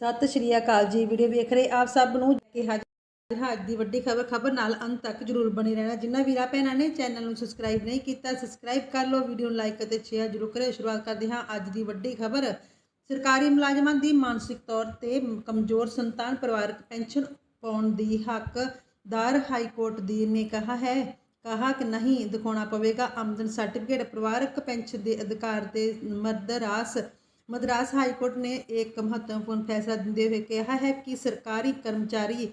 ਸਤਿ ਸ਼੍ਰੀ ਅਕਾਲ ਜੀ। ਵੀਡੀਓ ਵੇਖ ਰਹੇ ਆਪ ਸਭ ਨੂੰ ਕਿ ਹਾਜ਼ਰ ਅੱਜ ਦੀ ਵੱਡੀ ਖਬਰ ਖਬਰ ਨਾਲ ਅੰਤ ਤੱਕ ਜਰੂਰ ਬਣੇ ਰਹਿਣਾ। ਜਿਨ੍ਹਾਂ ਵੀਰਾ ਭੈਣਾਂ ਨੇ ਚੈਨਲ ਨੂੰ ਸਬਸਕ੍ਰਾਈਬ ਨਹੀਂ ਕੀਤਾ ਸਬਸਕ੍ਰਾਈਬ ਕਰ ਲਓ, ਵੀਡੀਓ ਨੂੰ ਲਾਈਕ ਅਤੇ ਸ਼ੇਅਰ ਜਰੂਰ ਕਰਿਓ। ਸ਼ੁਰੂਆਤ ਕਰਦੇ ਹਾਂ ਅੱਜ ਦੀ ਵੱਡੀ ਖਬਰ। ਸਰਕਾਰੀ ਮੁਲਾਜ਼ਮਾਂ ਦੀ ਮਾਨਸਿਕ ਤੌਰ ਤੇ ਕਮਜ਼ੋਰ ਸੰਤਾਨ ਪਰਿਵਾਰਕ ਪੈਨਸ਼ਨ ਪਾਉਣ ਦੀ ਹੱਕਦਾਰ ਹਾਈ ਕੋਰਟ ਦੀ ਨੇ ਕਿਹਾ ਹੈ। ਕਹਾ ਕਿ ਨਹੀਂ, ਦਿਖਾਉਣਾ ਪਵੇਗਾ। ਆਮਦਨ ਸਰਟੀਫਿਕੇਟ ਪਰਿਵਾਰਕ ਪੈਨਸ਼ਨ ਦੇ ਅਧਿਕਾਰ ਦੇ ਮਦਰਾਸ ਮਦਰਾਸ ਹਾਈ ਕੋਰਟ ਨੇ ਇੱਕ ਮਹੱਤਵਪੂਰਨ ਫੈਸਲਾ ਦਿੰਦੇ ਹੋਏ ਕਿਹਾ ਹੈ ਕਿ ਸਰਕਾਰੀ ਕਰਮਚਾਰੀ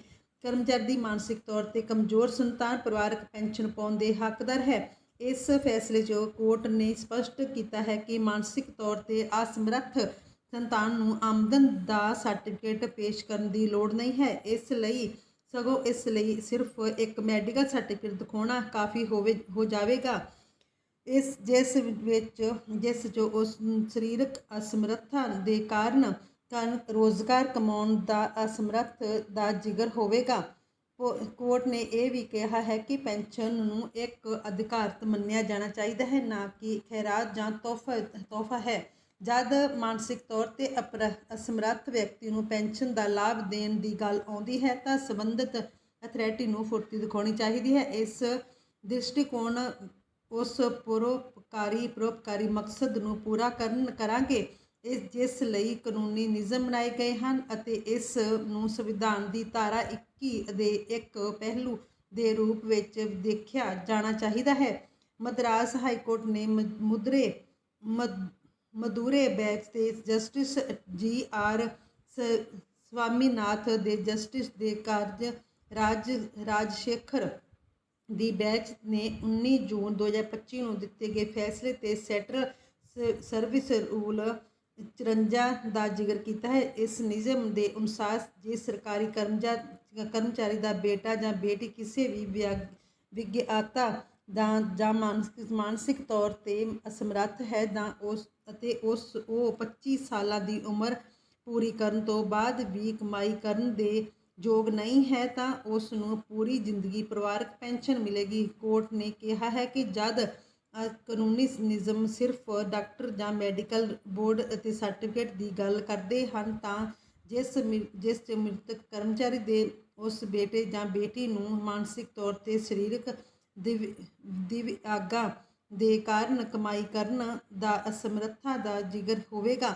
ਕਰਮਚਾਰੀ ਦੀ ਮਾਨਸਿਕ ਤੌਰ ਤੇ ਕਮਜ਼ੋਰ ਸੰਤਾਨ ਪਰਿਵਾਰਕ ਪੈਨਸ਼ਨ ਪਾਉਣ ਦੇ ਹੱਕਦਾਰ ਹੈ। ਇਸ ਫੈਸਲੇ 'ਚ ਕੋਰਟ ਨੇ ਸਪਸ਼ਟ ਕੀਤਾ ਹੈ ਕਿ ਮਾਨਸਿਕ ਤੌਰ ਤੇ ਅਸਮਰੱਥ ਸੰਤਾਨ ਨੂੰ ਆਮਦਨ ਦਾ ਸਰਟੀਫਿਕੇਟ ਪੇਸ਼ ਕਰਨ ਦੀ ਲੋੜ ਨਹੀਂ ਹੈ। ਇਸ ਲਈ, ਸਗੋਂ ਇਸ ਲਈ ਸਿਰਫ ਇੱਕ ਮੈਡੀਕਲ ਸਰਟੀਫਿਕੇਟ ਦਿਖਾਉਣਾ ਕਾਫੀ ਹੋਵੇ, ਹੋ ਜਾਵੇਗਾ। ਇਸ ਜਿਸ ਵਿੱਚ, ਜਿਸ ਜੋ ਉਸ ਸਰੀਰਕ ਅਸਮਰੱਥਾ ਦੇ ਕਾਰਨ ਕਾਰਨ ਰੋਜ਼ਗਾਰ ਕਮਾਉਣ ਦਾ ਅਸਮਰੱਥ ਦਾ ਜ਼ਿਕਰ ਹੋਵੇਗਾ। ਕੋਰਟ ਨੇ ਇਹ ਵੀ ਕਿਹਾ ਹੈ ਕਿ ਪੈਨਸ਼ਨ ਨੂੰ ਇੱਕ ਅਧਿਕਾਰਤ ਮੰਨਿਆ ਜਾਣਾ ਚਾਹੀਦਾ ਹੈ, ਨਾ ਕਿ ਖੈਰਾਤ ਜਾਂ ਤੋਹਫਾ ਤੋਹਫਾ ਹੈ। ਜਦ ਮਾਨਸਿਕ ਤੌਰ ਤੇ ਅਪਰ, ਅਸਮਰੱਥ ਵਿਅਕਤੀ ਨੂੰ ਪੈਨਸ਼ਨ ਦਾ ਲਾਭ ਦੇਣ ਦੀ ਗੱਲ ਆਉਂਦੀ ਹੈ, ਤਾਂ ਸੰਬੰਧਿਤ ਅਥਾਰਟੀ ਨੂੰ ਫੁਰਤੀ ਦਿਖਾਉਣੀ ਚਾਹੀਦੀ ਹੈ। ਇਸ ਦ੍ਰਿਸ਼ਟੀਕੋਣ ਉਸ ਪਰੋਪਕਾਰੀ ਪਰੋਪਕਾਰੀ ਮਕਸਦ ਨੂੰ ਪੂਰਾ ਕਰਨ ਕਰਾਂਗੇ। ਇਸ, ਜਿਸ ਲਈ ਕਾਨੂੰਨੀ ਨਿਯਮ ਬਣਾਏ ਗਏ ਹਨ ਅਤੇ ਇਸ ਨੂੰ ਸੰਵਿਧਾਨ ਦੀ ਧਾਰਾ 21 ਦੇ ਇੱਕ ਪਹਿਲੂ ਦੇ ਰੂਪ ਵਿੱਚ ਦੇਖਿਆ ਜਾਣਾ ਚਾਹੀਦਾ ਹੈ। ਮਦਰਾਸ ਹਾਈ ਕੋਰਟ ਨੇ ਮ- ਮੁਦਰੇ ਮਦੂਰੇ ਬੈਚ ਤੇ ਜਸਟਿਸ ਜੀ ਆਰ ਸ- ਸਵਾਮੀਨਾਥ ਦੇ ਜਸਟਿਸ ਦੇ ਕਾਰਜ ਰਾਜ ਰਾਜ ਸ਼ੇਖਰ ਦੀ ਬੈਚ ਨੇ 19 ਜੂਨ 2025 ਨੂੰ ਦਿੱਤੇ ਗਏ ਫੈਸਲੇ ਤੇ ਸੈਂਟਰਲ ਸ- ਸਰਵਿਸ ਰੂਲ 54 ਦਾ ਜ਼ਿਕਰ ਕੀਤਾ ਹੈ। ਇਸ ਨਿਯਮ ਦੇ ਅਨੁਸਾਰ ਜੇ ਸਰਕਾਰੀ ਕਰਮਚਾਰੀ ਕਰਮਚਾਰੀ ਦਾ ਬੇਟਾ ਜਾਂ ਬੇਟੀ ਕਿਸੇ ਵੀ ਵਿਅਗ- ਵਿਗਿਆਤਾ ਦਾ ਜਾਂ ਮਾਨਸਿਕ ਮਾਨਸਿਕ ਤੌਰ ਤੇ ਅਸਮਰੱਥ ਹੈ ਤਾਂ ਉਸ ਅਤੇ ਉਸ, ਉਹ 25 ਸਾਲਾਂ ਦੀ ਉਮਰ ਪੂਰੀ ਕਰਨ ਤੋਂ ਬਾਅਦ ਵੀ ਕਮਾਈ ਕਰਨ ਦੇ ਯੋਗ ਨਹੀਂ ਹੈ ਤਾਂ ਉਸ ਨੂੰ ਪੂਰੀ ਜ਼ਿੰਦਗੀ ਪਰਿਵਾਰਕ ਪੈਨਸ਼ਨ ਮਿਲੇਗੀ। ਕੋਰਟ ਨੇ ਕਿਹਾ ਹੈ ਕਿ ਜਦ ਕਾਨੂੰਨੀ ਨਿਯਮ ਸਿਰਫ ਡਾਕਟਰ ਜਾਂ ਮੈਡੀਕਲ ਬੋਰਡ ਅਤੇ ਸਰਟੀਫਿਕੇਟ ਦੀ ਗੱਲ ਕਰਦੇ ਹਨ, ਤਾਂ ਜਿਸ ਮਿ- ਜਿਸ ਮ੍ਰਿਤਕ ਕਰਮਚਾਰੀ ਦੇ ਉਸ ਬੇਟੇ ਜਾਂ ਬੇਟੀ ਨੂੰ ਮਾਨਸਿਕ ਤੌਰ ਤੇ ਸਰੀਰਕ ਦਿਵ, ਦਿਵਿਆਗਾ ਦੇ ਕਾਰਨ ਕਮਾਈ ਕਰਨ ਦਾ ਅਸਮਰੱਥਾ ਦਾ ਜ਼ਿਕਰ ਹੋਵੇਗਾ।